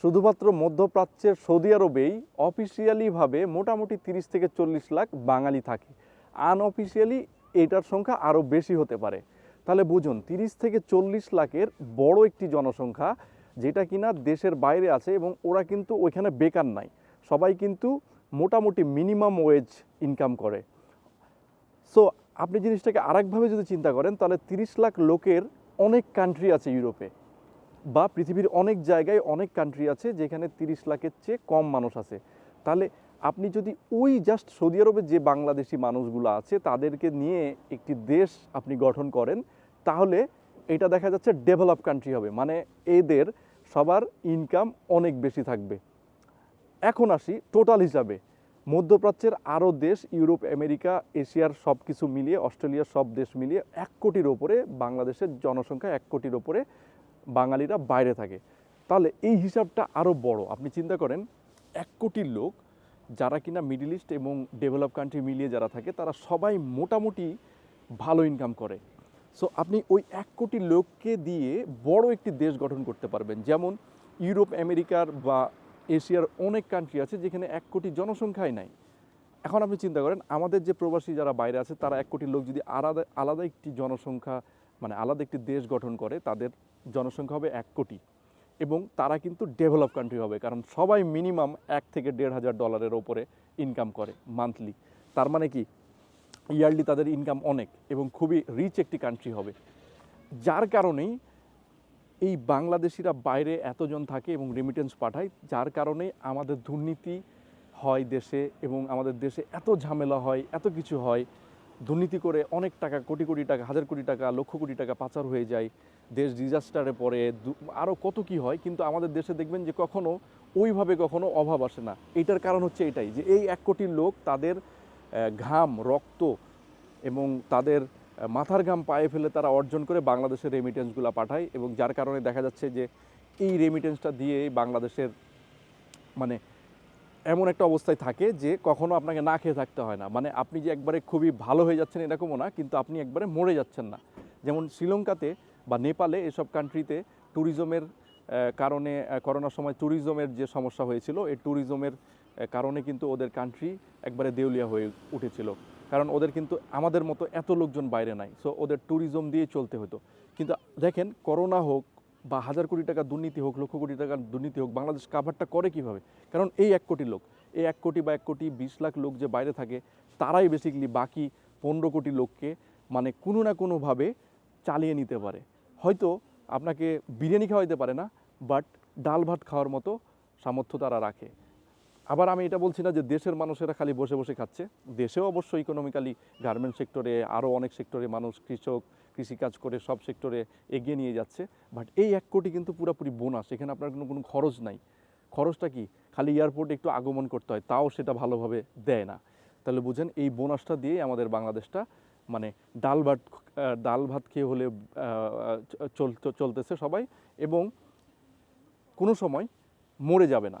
শুধুমাত্র মধ্যপ্রাচ্যের সৌদি আরবেই অফিসিয়ালিভাবে মোটামুটি তিরিশ থেকে চল্লিশ লাখ বাঙালি থাকে। আনঅফিসিয়ালি এটার সংখ্যা আরও বেশি হতে পারে। তাহলে বুঝুন, তিরিশ থেকে চল্লিশ লাখের বড় একটি জনসংখ্যা, যেটা কিনা দেশের বাইরে আছে এবং ওরা কিন্তু ওইখানে বেকার নাই। সবাই কিন্তু মোটামুটি মিনিমাম ওয়েজ ইনকাম করে। সো আপনি জিনিসটাকে আরেকভাবে যদি চিন্তা করেন, তাহলে তিরিশ লাখ লোকের অনেক কান্ট্রি আছে ইউরোপে। বা পৃথিবীর অনেক জায়গায় অনেক কান্ট্রি আছে যেখানে তিরিশ লাখের চেয়ে কম মানুষ আছে। তাহলে আপনি যদি ওই জাস্ট সৌদি আরবে যে বাংলাদেশি মানুষগুলো আছে, তাদেরকে নিয়ে একটি দেশ আপনি গঠন করেন, তাহলে এটা দেখা যাচ্ছে ডেভেলপ কান্ট্রি হবে। মানে এদের সবার ইনকাম অনেক বেশি থাকবে। এখন আসি টোটাল হিসাবে। মধ্যপ্রাচ্যের আরও দেশ, ইউরোপ, আমেরিকা, এশিয়ার সব কিছু মিলিয়ে, অস্ট্রেলিয়ার সব দেশ মিলিয়ে এক কোটির ওপরে, বাংলাদেশের জনসংখ্যা এক কোটির ওপরে বাঙালিরা বাইরে থাকে। তাহলে এই হিসাবটা আরও বড়। আপনি চিন্তা করেন, এক কোটির লোক যারা কিনা মিডল ইস্ট এবং ডেভেলপ কান্ট্রি মিলিয়ে যারা থাকে, তারা সবাই মোটামুটি ভালো ইনকাম করে। সো আপনি ওই এক কোটি লোককে দিয়ে বড় একটি দেশ গঠন করতে পারবেন। যেমন ইউরোপ আমেরিকার বা এশিয়ার অনেক কান্ট্রি আছে যেখানে এক কোটি জনসংখ্যাই নাই। এখন আপনি চিন্তা করেন, আমাদের যে প্রবাসী যারা বাইরে আছে, তারা এক কোটি লোক যদি আলাদা আলাদা একটি জনসংখ্যা মানে আলাদা একটি দেশ গঠন করে, তাদের জনসংখ্যা হবে এক কোটি এবং তারা কিন্তু ডেভেলপ কান্ট্রি হবে, কারণ সবাই মিনিমাম এক থেকে দেড় হাজার ডলারের ওপরে ইনকাম করে মান্থলি তার মানে কি? ইয়ারলি তাদের ইনকাম অনেক এবং খুবই রিচ একটি কান্ট্রি হবে। যার কারণেই এই বাংলাদেশিরা বাইরে এতজন থাকে এবং রেমিটেন্স পাঠায়, যার কারণে আমাদের দুর্নীতি হয় দেশে এবং আমাদের দেশে এত ঝামেলা হয়, এত কিছু হয়। দুর্নীতি করে অনেক টাকা, কোটি কোটি টাকা, হাজার কোটি টাকা, লক্ষ কোটি টাকা পাচার হয়ে যায়, দেশ ডিজাস্টারে পড়ে আরও কত কি হয়, কিন্তু আমাদের দেশে দেখবেন যে কখনো ওইভাবে কখনো অভাব আসে না। এটার কারণ হচ্ছে এটাই যে এই এক কোটি লোক তাদের ঘাম, রক্ত এবং তাদের মাথার ঘাম পায়ে ফেলে তারা অর্জন করে বাংলাদেশের রেমিটেন্সগুলো পাঠায় এবং যার কারণে দেখা যাচ্ছে যে এই রেমিটেন্সটা দিয়ে বাংলাদেশের মানে এমন একটা অবস্থায় থাকে যে কখনো আপনাকে না খেয়ে থাকতে হয় না। মানে আপনি যে একবারে খুবই ভালো হয়ে যাচ্ছেন এরকমও না, কিন্তু আপনি একবারে মরে যাচ্ছেন না। যেমন শ্রীলঙ্কাতে বা নেপালে এসব কান্ট্রিতে ট্যুরিজমের কারণে করোনার সময় ট্যুরিজমের যে সমস্যা হয়েছিল, এই ট্যুরিজমের কারণে কিন্তু ওদের কান্ট্রি একবারে দেউলিয়া হয়ে উঠেছিল। কারণ ওদের কিন্তু আমাদের মতো এত লোকজন বাইরে নাই। সো ওদের ট্যুরিজম দিয়ে চলতে হতো। কিন্তু দেখেন, করোনা হোক বা হাজার কোটি টাকা দুর্নীতি হোক, লক্ষ কোটি টাকার দুর্নীতি হোক, বাংলাদেশ কাভারটা করে কীভাবে? কারণ এই এক কোটি লোক, এই এক কোটি বা এক কোটি বিশ লাখ লোক যে বাইরে থাকে, তারাই বেসিকলি বাকি পনেরো কোটি লোককে মানে কোনো না কোনোভাবে চালিয়ে নিতে পারে। হয়তো আপনাকে বিরিয়ানি খাওয়াইতে পারে না বাট ডাল ভাত খাওয়ার মতো সামর্থ্য তারা রাখে। আবার আমি এটা বলছি না যে দেশের মানুষেরা খালি বসে বসে খাচ্ছে। দেশেও অবশ্য ইকোনমিক্যালি গার্মেন্ট সেক্টরে আরও অনেক সেক্টরে মানুষ, কৃষক, কৃষিকাজ করে সব সেক্টরে এগিয়ে নিয়ে যাচ্ছে। বাট এই এক কোটি কিন্তু পুরোপুরি বোনাস। এখানে আপনার কোনো কোনো খরচ নাই। খরচটা কি? খালি এয়ারপোর্টে একটু আগমন করতে হয়, তাও সেটা ভালোভাবে দেয় না। তাহলে বুঝেন, এই বোনাসটা দিয়েই আমাদের বাংলাদেশটা মানে ডাল ভাত ডাল ভাত খেয়ে হলে চলতে, চলতেছে সবাই এবং কোনো সময় মরে যাবে না।